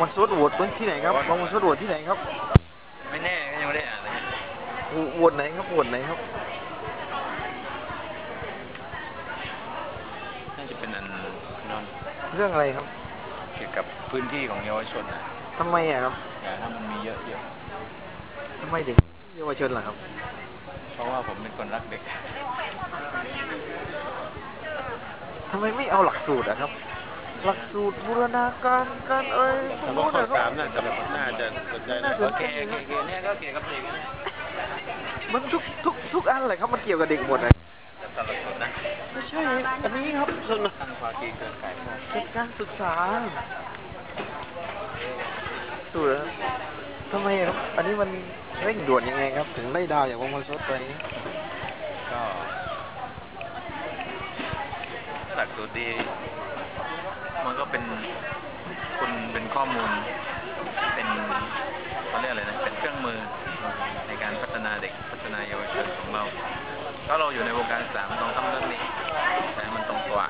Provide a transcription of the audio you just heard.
บางวันสดโหวตที่ไหนครับบางวันสดโหวตที่ไหนครับ ไม่แน่ก็ยังไม่ได้อ่านเลยโหวตไหนครับโหวตไหนครับ น่าจะเป็นอันนอนเรื่องอะไรครับ เกี่ยวกับพื้นที่ของเยาวชนนะทำไมอะครับอย่าถ้ามันมีเยอะทำไมเด็กเยาวชนล่ะครับ ๆเพราะว่าผมเป็นคนรักเด็ก ทำไมไม่เอาหลักสูตรอะครับ หลักสูตรบูรณาการการเอ้ยพวกนู้นอะครับน่าจะน่าจะสนใจน่านะสโอนเคใจ โอเคโอเคเนี่ยก็เกี่ยวกับเด็กนะมันทุกทุกทุกอันเลยครับมันเกี่ยวกับเด็กหมดเลยแต่ตลกสุดนะไม่ใช่ อันนี้ครับส่วนตั้งความคิดเกินไก่เป็นการศึกษาสูตรทำไมอะครับ อันนี้มันเร่งด่วนยังไงครับ ถึงได้ดาวอย่างวงวันสดไปนี้ก็ ดีมันก็เป็นคุณเป็นข้อมูล เป็นเขาเรียกอะไรนะ เป็นเครื่องมือในการพัฒนาเด็กพัฒนาเยาวชนของเราก็เราอยู่ในวงการสามต้องทำเรื่องนี้แต่มันตรงตัว